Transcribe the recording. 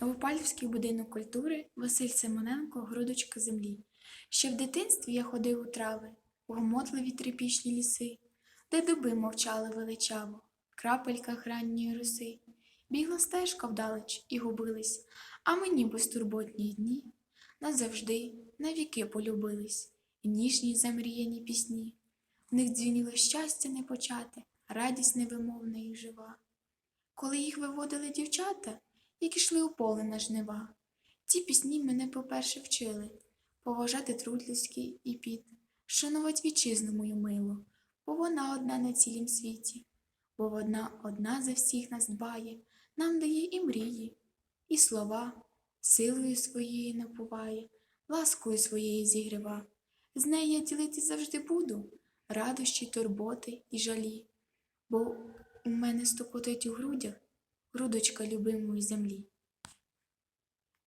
Новопальський будинок культури Василь Симоненко Грудочка землі. Ще в дитинстві я ходив у трави, у гомотливі трипічні ліси, де дуби мовчали величаво, в крапельках ранньої роси. Бігла стежка вдалеч і губились, а мені безтурботні дні назавжди, навіки полюбились, і ніжні замріяні пісні. В них дзвініло щастя не почати, радість невимовна і жива. Коли їх виводили дівчата, які йшли у поле на жнива. Ці пісні мене по-перше вчили поважати труд людський і піт, шанувати вітчизну мою милу, бо вона одна на цілім світі, бо вона одна за всіх нас дбає, нам дає і мрії, і слова, силою своєю напуває, ласкою своєю зігріва. З нею я ділити завжди буду, радощі, турботи і жалі, бо у мене стукотить у грудях грудочка любимої землі.